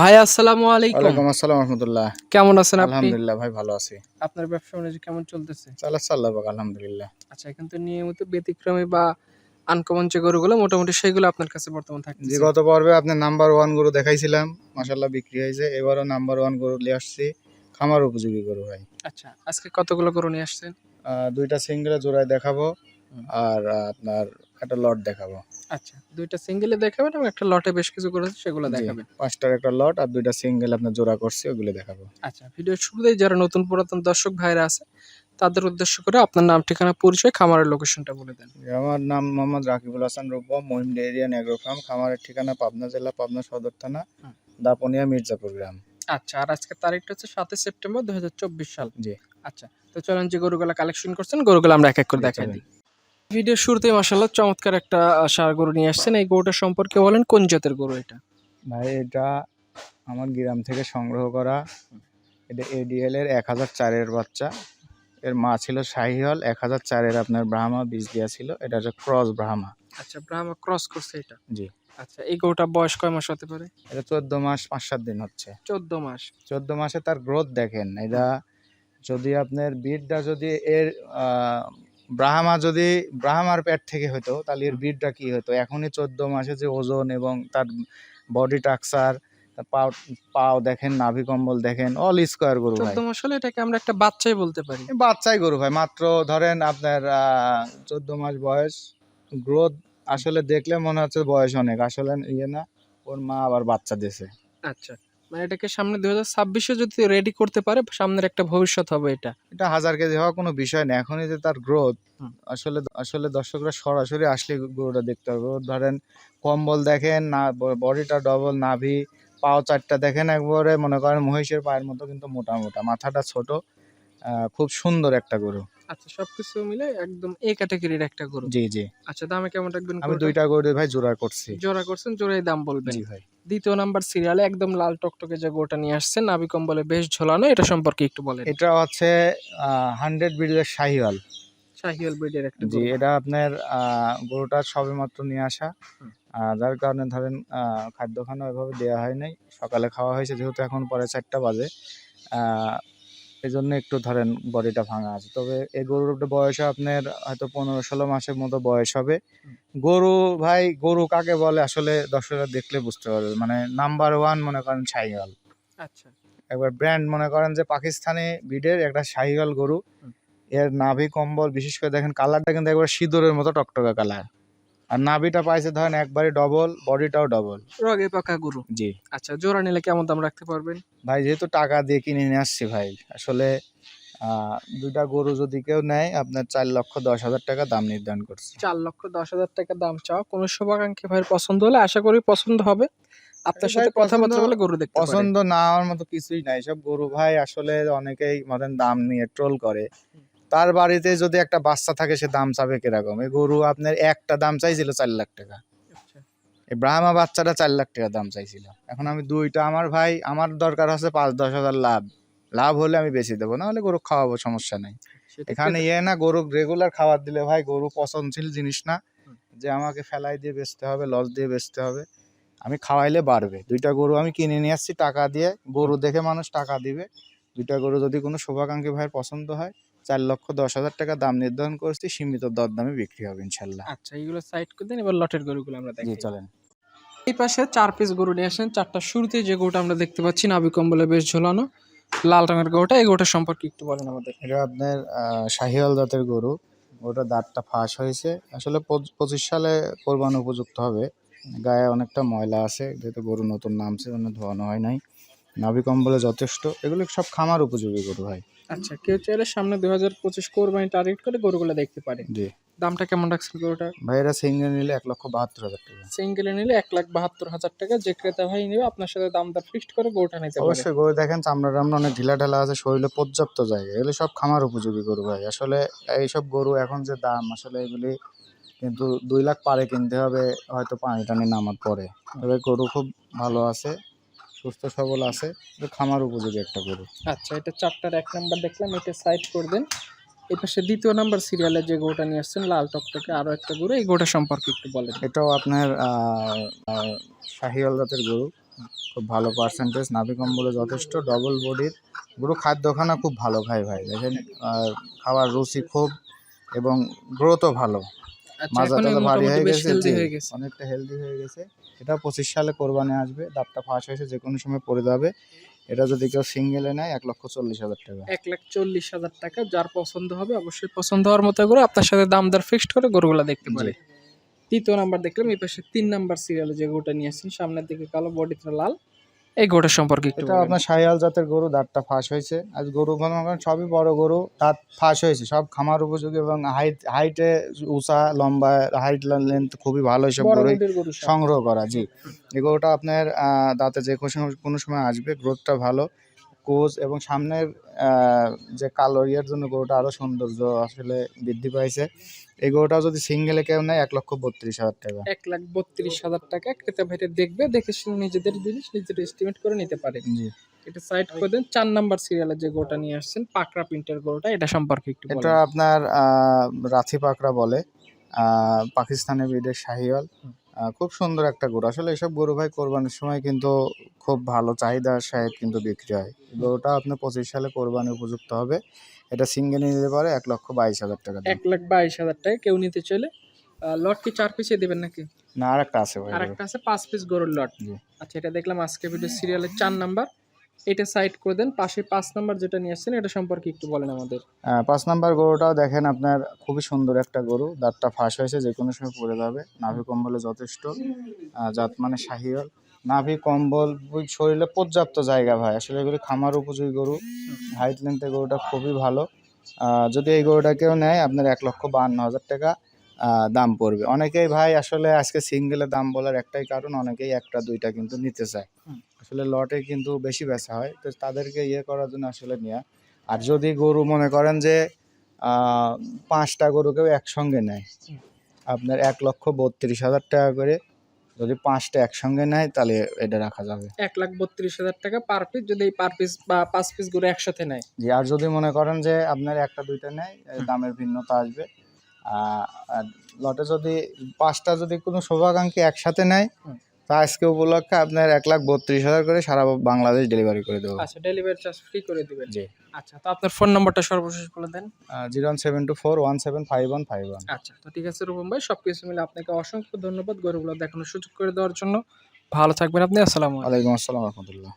ভাই আসসালামু আলাইকুম। ওয়ালাইকুম আসসালাম রহমতুল্লাহ। কেমন আছেন আপনি? আলহামদুলিল্লাহ ভাই ভালো আছি। আপনার ব্যবসা বাণিজ্য কেমন চলতেছে? চালাচ্ছে আল্লাহ পাক আলহামদুলিল্লাহ। আচ্ছা এখন তো নিয়মিত ব্যতিক্রমী বা আনকমন যে গরুগুলো মোটামুটি সেগুলো আপনার কাছে বর্তমান জি থাকছে গত পর্বে আপনার নাম্বার ওয়ান গরু দেখাইছিলাম মাসাল্লাহ বিক্রি হয়েছে। এবারও নাম্বার ওয়ান গরু নিয়ে আসছি খামার উপযোগী গরু ভাই। আচ্ছা আজকে কতগুলো গরু নিয়ে আসছেন? দুইটা সিঙ্গেলে জোড়ায় দেখাবো। আর আপনার একটা লট দেখাবো। আচ্ছা দুইটা সিঙ্গেলে দেখাবেন এবং একটা লটে বেশ কিছু গরু আছে সেগুলো দেখাবেন? পাঁচটার একটা লট আর দুইটা সিঙ্গেল আপনার জোড়া করছি ওগুলো দেখাবো। আচ্ছা ভিডিওর শুরুতেই যারা নতুন পুরাতন দর্শক ভাইরা আছে তাদের উদ্দেশ্য করে আপনার নাম ঠিকানা পরিচয় খামারের লোকেশনটা বলে দেন। আমার নাম মোহাম্মদ রাকিবুল হাসান রূপম মহিম ডেরিয়ান এগ্রো ফার্ম খামারের ঠিকানা পাবনা জেলা পাবনা সদর থানা। দাপনিয়া মির্জাপুর গ্রাম। আচ্ছা আর আজকের তারিখটা হচ্ছে সাতই সেপ্টেম্বর দুই সাল। জি। আচ্ছা তো চলেন যে গরুগুলো কালেকশন করছেন গরুগুলো আমরা এক এক করে দেখাই। দিই। ভিডিওর শুরুতেই মাসাল্লাহ চমৎকার একটা ষাঁড় গরু নিয়ে আসছেন। এই গরুটা সম্পর্কে বলেন কোন জাতের গরু এটা? ভাই এটা আমার গ্রাম থেকে সংগ্রহ করা। এটা এডিএল এর এক হাজার চারের বাচ্চা। এর মা ছিল শাহিহল এক হাজার চারের আপনার ব্রাহ্মা বীজ দেওয়া ছিল। এটা হচ্ছে ক্রস ব্রাহ্মা। আচ্ছা ব্রাহ্মা ক্রস করছে এটা? জি। আচ্ছা এই গরুটা বয়স কয় মাস হতে পারে? এটা চোদ্দ মাস পাঁচ সাত দিন হচ্ছে। চোদ্দ মাস। চোদ্দ মাসে তার গ্রোথ দেখেন। এটা যদি আপনার বিটটা যদি এর ব্রাহ্মা যদি ব্রাহ্মার পেট থেকে হতো তাহলে এর বিটটা কি হতো? এখনই চোদ্দ মাসে যে ওজন এবং তার বডি টাকচার পাও পাও দেখেন নাভি কম্বল দেখেন অল স্কোয়ার গরু ভাই। চোদ্দ হলে এটাকে আমরা একটা বাচ্চাই বলতে পারি। বাচ্চাই গরু ভাই মাত্র ধরেন আপনার চোদ্দ মাস বয়স গ্রোথ আসলে দেখলে মনে হচ্ছে বয়স অনেক আসলে ইয়ে না ওর মা আবার বাচ্চা দিয়েছে। আচ্ছা। মানে এটাকে সামনে দুই হাজার ছাব্বিশে যদি রেডি করতে পারে সামনের একটা ভবিষ্যৎ হবে এটা। এটা হাজার কেজি হওয়া কোনো বিষয় না এখনই যে তার গ্রোথ আসলে আসলে দর্শকরা সরাসরি আসলে গরুটা দেখতে হবে। ধরেন কম্বল দেখেন না বডিটা ডবল নাভি পাও চারটা দেখেন একবারে মনে করেন মহিষের পায়ের মতো কিন্তু মোটা মোটা মাথাটা ছোট খুব সুন্দর একটা গরু। আচ্ছা সবকিছু মিলে একদম এ ক্যাটাগরির একটা গরু। জি জি। আচ্ছা দামে কেমন রাখবেন আমি দুইটা গরু ভাই জোড়া করছি। জোড়া করছেন জোড়াই দাম বলবেন। জি ভাই। দ্বিতীয় নাম্বার সিরিয়ালে একদম লাল টকটকে যে গোটা নিয়ে আসছেন নাভি কম্বলে বেশ ঝোলানো এটা সম্পর্কে একটু বলেন। এটা হচ্ছে হান্ড্রেড ব্রিডের শাহিওয়াল। শাহিওয়াল ব্রিডের একটা জি এটা আপনার গরুটা সবে মাত্র নিয়ে আসা। যার কারণে ধরেন খাদ্য খানা ওইভাবে দেওয়া হয় নাই। সকালে খাওয়া হয়েছে যেহেতু এখন পরে চারটা বাজে। এই জন্য একটু ধরেন বডিটা ভাঙা আছে। তবে এই গরুর বয়স আপনার হয়তো পনেরো ষোলো মাসের মতো বয়স হবে। গরু ভাই গরু কাকে বলে আসলে দর্শকরা দেখলে বুঝতে পারবে। মানে নাম্বার ওয়ান মনে করেন শাহিওয়াল। আচ্ছা। একবার ব্র্যান্ড মনে করেন যে পাকিস্তানি ব্রিডের একটা শাহিওয়াল গরু। এর নাভি কম্বল বিশেষ করে দেখেন কালারটা কিন্তু একবার সিঁদুরের মতো টকটকা কালার আর নাভিটা পাইছে ধরেন একবারে ডবল বডিটাও ডবল রগে পাকা গরু। জি। আচ্ছা জোড়া নিলে কেমন দাম রাখতে পারবেন? ভাই যেহেতু টাকা দিয়ে কিনে নিয়ে আসছি ভাই আসলে দুইটা গরু যদি কেউ নেয় আপনার চার লক্ষ দশ হাজার টাকা দাম নির্ধারণ করছি। চার লক্ষ দশ হাজার টাকা দাম চাও। কোন শুভাকাঙ্ক্ষী ভাইয়ের পছন্দ হলে আশা করি পছন্দ হবে। আপনার সাথে কথাবার্তা বলে গরু দেখতে পছন্দ না হওয়ার মতো কিছুই নাই। সব গরু ভাই আসলে অনেকেই ধরেন দাম নিয়ে ট্রোল করে। তার বাড়িতে যদি একটা বাচ্চা থাকে সে দাম চাবে কীরকম? এই গরু আপনার একটা দাম চাইছিল চার লাখ টাকা। আচ্ছা, এই ব্রাহ্মা বাচ্চাটা চার লাখ টাকা দাম চাইছিল। এখন আমি দুইটা আমার ভাই আমার দরকার হচ্ছে পাঁচ দশ হাজার লাভ। লাভ হলে আমি বেশি দেবো না হলে গরু খাওয়াবো সমস্যা নেই। এখানে ইয়ে না গরু রেগুলার খাবার দিলে ভাই গরু পছন্দশীল জিনিস না যে আমাকে ফেলাই দিয়ে বেচতে হবে লস দিয়ে বেচতে হবে। আমি খাওয়াইলে বাড়বে। দুইটা গরু আমি কিনে নিয়ে আসছি টাকা দিয়ে। গরু দেখে মানুষ টাকা দিবে। দুইটা গরু যদি কোনো শুভাকাঙ্ক্ষী ভাইয়ের পছন্দ হয় চার লক্ষ দশ হাজার টাকা দাম নির্ধারণ করছি সীমিত দর দামে বিক্রি হবে ইনশাল্লাহ। আচ্ছা এইগুলো সাইড করে দিন এবার লটের গরুগুলো আমরা দেখি চলেন। এই পাশে চার পিস গরু নিয়ে আসেন চারটা শুরুতে যে গরুটা আমরা দেখতে পাচ্ছি নাভি কম্বলে বেশ ঝোলানো লাল রঙের গরুটা এই গরুটা সম্পর্কে একটু বলেন আমাদের। এটা আপনার শাহিওয়াল জাতের গরু ওটা দাঁতটা ফাঁস হয়েছে। আসলে পঁচ- পঁচিশ সালে কোরবানি উপযুক্ত হবে গায়ে অনেকটা ময়লা আছে যেহেতু গরু নতুন নামছে জন্য ধোয়ানো হয় নাই। নাভি কম্বলে যথেষ্ট। এগুলো সব খামার উপযোগী গরু ভাই। আচ্ছা কেউ চাইলে সামনে দুই হাজার পঁচিশ কোরবানি টার্গেট করে গরুগুলো দেখতে পারে। জি। দামটা কেমন রাখছেন গরুটা ভাই এরা সিঙ্গেল নিলে এক লক্ষ বাহাত্তর হাজার টাকা। সিঙ্গেলে নিলে এক লাখ বাহাত্তর হাজার টাকা। যে ক্রেতা ভাই নেবে আপনার সাথে দাম দর ফিক্সড করে গরুটা নিতে পারে অবশ্যই গরু দেখেন চামড়া টামড়া অনেক ঢিলা ঢালা আছে শরীরে পর্যাপ্ত জায়গা। এগুলো সব খামার উপযোগী গরু ভাই। আসলে এইসব গরু এখন যে দাম আসলে এগুলি কিন্তু দুই লাখ পারে কিনতে হবে হয়তো পানি টানি নামার পরে। তবে গরু খুব ভালো আছে। সুস্থ সবল আছে খামার উপযোগী একটা গরু। আচ্ছা এটা চারটার এক নাম্বার দেখলাম এটা সাইড করে দেন এই পাশে দ্বিতীয় নাম্বার সিরিয়ালে যে গরুটা নিয়ে আসছেন লাল টকটকে আরও একটা গরু এই গরুটা সম্পর্কে একটু বলেন। এটাও আপনার শাহিওয়াল জাতের গরু খুব ভালো পার্সেন্টেজ নাভি কম্বলে যথেষ্ট ডবল বডির গরু খাদ্যখানা খুব ভালো খায় ভাই দেখেন খাওয়ার রুচি খুব এবং গ্রোথও ভালো। আচ্ছা মাজা ভারী হয়ে গেছে হয়ে অনেকটা হেলদি হয়ে গেছে। এটা পঁচিশ সালে কোরবানি আসবে দাঁতটা ফাঁস হয়েছে যে কোনো সময় পড়ে যাবে। এটা যদি কেউ সিঙ্গেলে নেয় এক লক্ষ চল্লিশ হাজার টাকা। এক লাখ চল্লিশ হাজার টাকা যার পছন্দ হবে অবশ্যই পছন্দ হওয়ার মতো করে আপনার সাথে দাম দর ফিক্সড করে গরুগুলা দেখতে পারে। তৃতীয় নাম্বার দেখলাম এই পাশে তিন নাম্বার সিরিয়ালে যে গরুটা নিয়ে আসছেন সামনের দিকে কালো বডিটা লাল। এই গরুটা সম্পর্কে একটু এটা আপনার শাহিয়াল জাতের গরু দাঁতটা ফাঁস হয়েছে। আজ গরু সবই বড় গরু দাঁত ফাঁস হয়েছে। সব খামার উপযোগী এবং হাইট হাইটে উঁচা লম্বা হাইট লেন্থ খুবই ভালো এসব গরু সংগ্রহ করা জি। এই গরুটা আপনার আহ, দাঁতে যে কোনো সময় আসবে গ্রোথটা ভালো। কোচ এবং সামনের যে কালো ইয়ের জন্য গরুটা আরও সৌন্দর্য আসলে বৃদ্ধি পাইছে। এই গরুটা যদি সিঙ্গেলে কেউ নেয় এক লক্ষ বত্রিশ হাজার টাকা। এক লাখ বত্রিশ হাজার টাকা ক্রেতা ভাইটা দেখবে দেখে শুনে নিজেদের জিনিস নিজেদের এস্টিমেট করে নিতে পারে। জি। এটা সাইড করে দেন চার নাম্বার সিরিয়ালে যে গরুটা নিয়ে আসছেন পাকড়া প্রিন্টের গরুটা এটা সম্পর্কে একটু এটা আপনার রাথি পাকড়া বলে পাকিস্তানের পাকিস্তানি ব্রিডের শাহিওয়াল খুব সুন্দর একটা গরু। আসলে এসব গরু ভাই কোরবানির সময় কিন্তু খুব ভালো চাহিদা সাহেব কিন্তু বিক্রি হয়। গরুটা আপনার পঁচিশ সালে কোরবানি উপযুক্ত হবে। এটা সিঙ্গে নিতে পারে এক লক্ষ বাইশ হাজার টাকা এক লাখ বাইশ হাজার টাকা কেউ নিতে চলে লট কি চার পিসে দেবেন নাকি? না আর একটা আছে আর একটা আছে পাঁচ পিস গরুর লট। আচ্ছা এটা দেখলাম আজকে ভিডিও সিরিয়ালের চার নাম্বার। এটা সাইড করে দেন পাশে পাঁচ নাম্বার যেটা নিয়ে আসছেন এটা সম্পর্কে একটু বলেন আমাদের। আহ, পাঁচ নাম্বার গরুটাও দেখেন আপনার খুবই সুন্দর একটা গরু দাঁতটা ফাঁস হয়েছে যে কোনো সময় পড়ে যাবে। নাভি কম্বলে যথেষ্ট জাত মানে শাহিওয়াল নাভি কম্বল শরীরে পর্যাপ্ত জায়গা ভাই। আসলে এগুলি খামার উপযোগী গরু হাইট লেন্থের গরুটা খুবই ভালো। যদি এই গরুটা কেউ নেয় আপনার এক লক্ষ বাহান্ন হাজার টাকা দাম পড়বে। অনেকেই ভাই আসলে আজকে সিঙ্গেলের দাম বলার একটাই কারণ অনেকেই একটা দুইটা কিন্তু নিতে চায়। আসলে লটে কিন্তু বেশি বেচা হয় তো তাদেরকে ইয়ে করার জন্য আসলে নেওয়া আর যদি গরু মনে করেন যে পাঁচটা গরু কেউ একসঙ্গে নেয় আপনার এক লক্ষ বত্রিশ হাজার টাকা করে যদি পাঁচটা একসঙ্গে নেয় তাহলে এটা রাখা যাবে। এক লাখ বত্রিশ হাজার টাকা পার পিস যদি এই পার পিস বা পাঁচ পিস গরু একসাথে নেয়। জি আর যদি মনে করেন যে আপনার একটা দুইটা নেয় দামের ভিন্নতা আসবে। আর লটে যদি পাঁচটা যদি কোনো শুভাকাঙ্ক্ষী একসাথে নেয়। তা আজকে উপলক্ষে আপনার এক লাখ বত্রিশ হাজার করে সারা বাংলাদেশ ডেলিভারি করে দেবো। আচ্ছা ডেলিভারি চার্জ ফ্রি করে দিবেন। জি। আচ্ছা তো আপনার ফোন নাম্বারটা সর্বশেষ বলে দেন। Zero one seven two four one seven five one five one. আচ্ছা তো ঠিক আছে রূপম ভাই সব কিছু মিলে আপনাকে অসংখ্য ধন্যবাদ। গরুগুলো দেখানোর সুযোগ করে দেওয়ার জন্য। ভালো থাকবেন আপনি আসসালামু আলাইকুম। আসসালাম রহমতুল্লাহ।